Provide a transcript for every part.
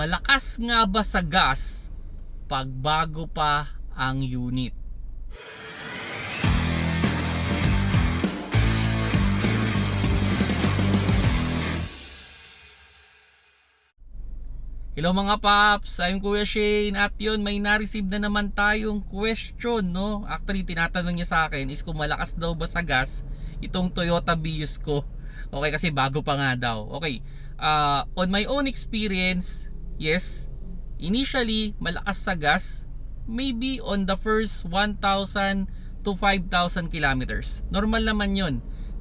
Malakas nga ba sa gas pag bago pa ang unit? Hello mga paps, I'm Kuya Shane at yun may na-receive na naman tayong question no? Actually tinatanong niya sa akin is kung malakas daw ba sa gas itong Toyota Vios ko? Okay kasi bago pa nga daw. Okay, uh, on my own experience, yes Initially, malakas sa gas Maybe on the first 1,000 to 5,000 kilometers. Normal naman yun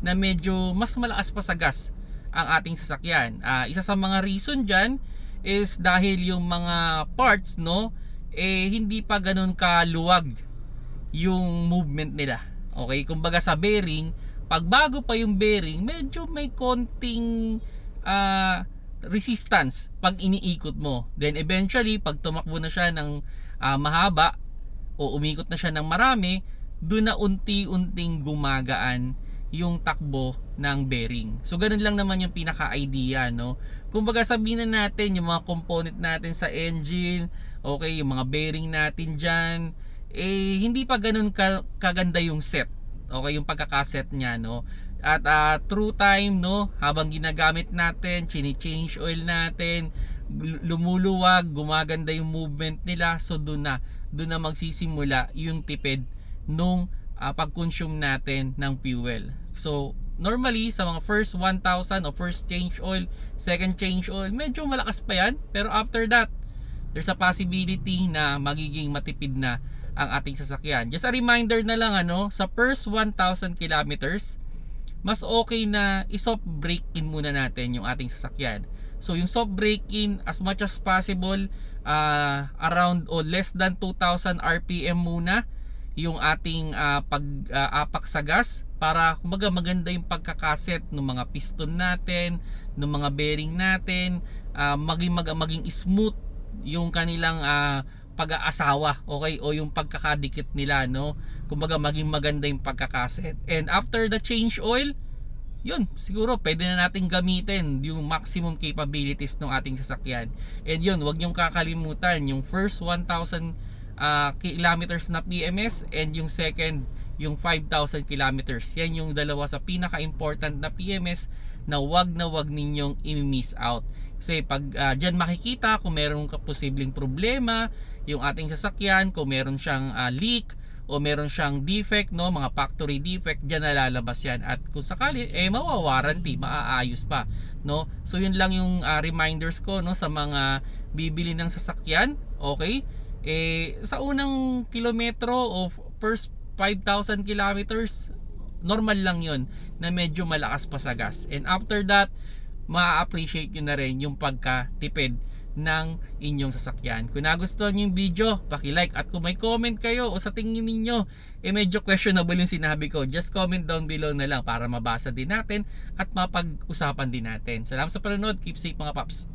na medyo mas malakas pa sa gas ang ating sasakyan. Uh, Isa sa mga reason dyan is dahil yung mga parts no eh hindi pa ganun kaluwag yung movement nila. Okay, kumbaga sa bearing, pag bago pa yung bearing, medyo may konting uh, resistance pag iniikot mo. Then eventually, pag tumakbo na siya ng uh, mahaba o umikot na siya ng marami, doon na unti-unting gumagaan yung takbo ng bearing. So ganun lang naman yung pinaka-idea no. Kumbaga sabihin na natin yung mga component natin sa engine, okay, yung mga bearing natin diyan, eh hindi pa ganun ka, kaganda yung set. Okay, yung pagkakaset niya no. At uh, through time no, habang ginagamit natin, chini-change oil natin, lumuluwag, gumaganda yung movement nila. So doon na, doon na magsisimula yung tipid nung uh, pag-consume natin ng fuel. So, normally sa mga first 1,000 o first change oil, second change oil, medyo malakas pa yan. Pero after that, there's a possibility na magiging matipid na ang ating sasakyan. Just a reminder na lang ano, sa first 1,000 kilometers, mas okay na i-soft brake in muna natin yung ating sasakyan. So yung soft brake in as much as possible uh, around or less than 2,000 RPM muna yung ating uh, pag-apak uh, sa gas para kumbaga maganda yung pagkakaset ng mga piston natin, ng mga bearing natin, uh, maging mag, maging smooth yung kanilang uh, pag-aasawa, okay? O yung pagkakadikit nila, no? Kumbaga maging maganda yung pagkakaset. And after the change oil, yun, siguro pwede na natin gamitin yung maximum capabilities ng ating sasakyan. And yun, wag niyong kakalimutan yung first 1,000 uh, kilometers na PMS and yung second yung 5,000 kilometers. Yan yung dalawa sa pinaka-important na PMS na wag na wag ninyong i-miss out. Kasi pag uh, dyan makikita kung meron ka posibleng problema, yung ating sasakyan, kung meron siyang uh, leak, o meron siyang defect, no, mga factory defect, dyan nalalabas yan. At kung sakali, eh mawawarranty, maaayos pa. No? So yun lang yung uh, reminders ko no, sa mga bibili ng sasakyan. Okay? eh sa unang kilometro o first 5,000 kilometers normal lang yon na medyo malakas pa sa gas and after that ma-appreciate nyo na rin yung pagkatipid ng inyong sasakyan. Kung nagustuhan nyo yung video, paki-like at kung may comment kayo o sa tingin ninyo eh medyo questionable yung sinabi ko, just comment down below na lang para mabasa din natin at mapag-usapan din natin. Salamat sa panonood. Keep safe mga paps.